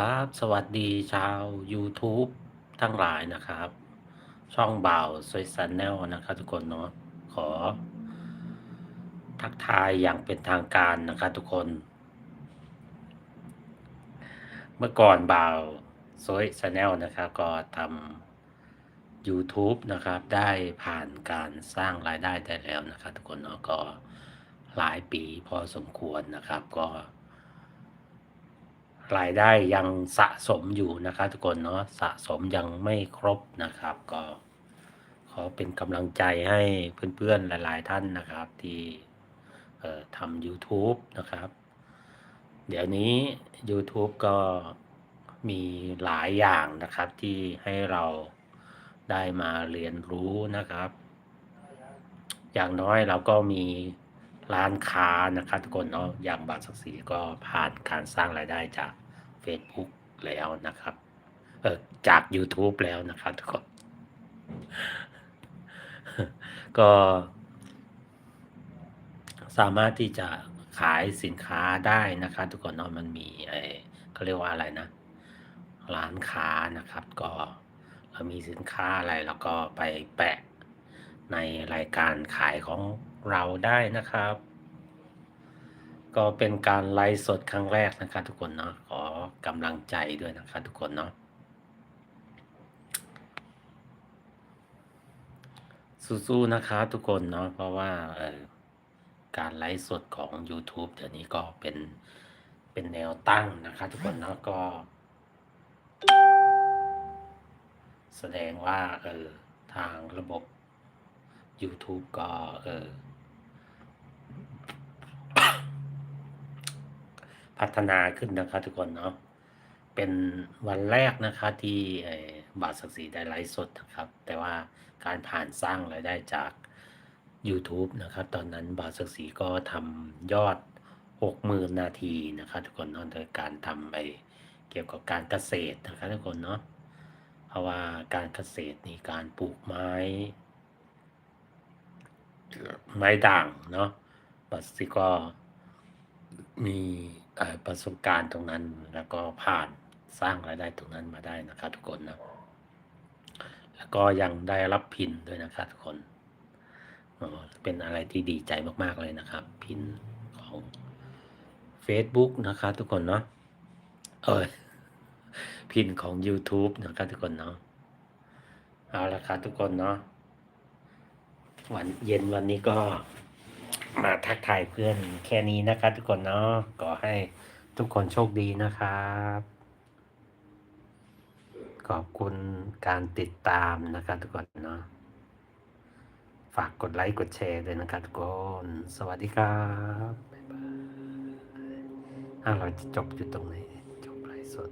ครับ สวัสดีชาว YouTube ทั้งหลายนะครับ ช่องบ่าวสวยซันแนลนะครับทุกคนเนาะขอ ทักทายอย่างเป็นทางการนะครับทุกคน เมื่อก่อนบ่าวสวยซันแนลนะครับ ก็ทำ YouTube นะครับ ได้ผ่านการสร้างรายได้ได้แล้วนะครับทุกคนเนาะก็หลายปีพอสมควรนะครับก็ รายได้ยังสะสมอยู่นะครับทุกคนเนาะสะสมยังไม่ครบนะครับ ก็ขอเป็นกำลังใจให้เพื่อนๆหลาย ๆ ท่านนะครับ ที่ทำ YouTube นะครับ เดี๋ยวนี้ YouTube ก็มีหลายอย่างนะครับที่ให้เราได้มาเรียนรู้นะครับ อย่างน้อยเราก็มี ร้านค้านะครับทุกคนเนาะอย่างบางสักสีก็ผ่านการสร้างรายได้จาก Facebook แล้วนะครับเออจาก YouTube แล้วนะครับทุกคน ก็สามารถที่จะขายสินค้าได้นะครับทุกคนเนาะมันมีไอ้เขาเรียกว่าอะไรนะ ร้านค้านะครับ ก็เรามีสินค้าอะไรเราก็ไปแปะ ในรายการขายของเราได้นะครับ ก็เป็นการไลฟ์สดครั้งแรกนะครับทุกคนเนาะขอกำลังใจด้วยนะครับทุกคนเนาะสู้ๆนะครับทุกคนเนาะเพราะว่าเออการไลฟ์สดของ YouTube เดี๋ยวนี้ก็เป็นเป็นแนวตั้งนะครับทุกคนเนาะก็ แสดงว่าเออทางระบบ YouTube ก็เออพัฒนาขึ้นนะครับทุกคนเนาะเป็นวันแรกนะคะที่บาทศักดิ์ศรีได้ไลฟ์สดนะครับ แต่ว่าการผ่านสร้างรายได้จาก YouTube นะครับ ตอนนั้นบาทศักดิ์ศรีก็ทำยอด 60,000 นาทีนะครับทุกคนเนาะโดยการทำไปเกี่ยวกับการเกษตรนะครับทุกคนเนาะเพราะว่าการเกษตรนี่การปลูกไม้ ไม้ด่างเนาะบัสซิก็มีประสบการณ์ตรงนั้นแล้วก็ผ่านสร้างรายได้ตรงนั้นมาได้นะครับทุกคนนะแล้วก็ยังได้รับพินด้วยนะครับทุกคนอ๋อเป็นอะไรที่ดีใจมากๆเลยนะครับ พินของ Facebook นะครับทุกคนเนาะเออพินของ YouTube นะครับทุกคนเนาะเอาละครับทุกคนเนาะ วันเย็นวันนี้ก็มาทักทายเพื่อนแค่นี้นะครับทุกคนเนาะขอให้ทุกคนโชคดีนะครับ ขอบคุณการติดตามนะครับทุกคนเนาะฝากกดไลค์กดแชร์ด้วยนะครับทุกคน สวัสดีครับบ๊ายบายอะเราจะจบอยู่ตรงไหนจบไลฟ์สด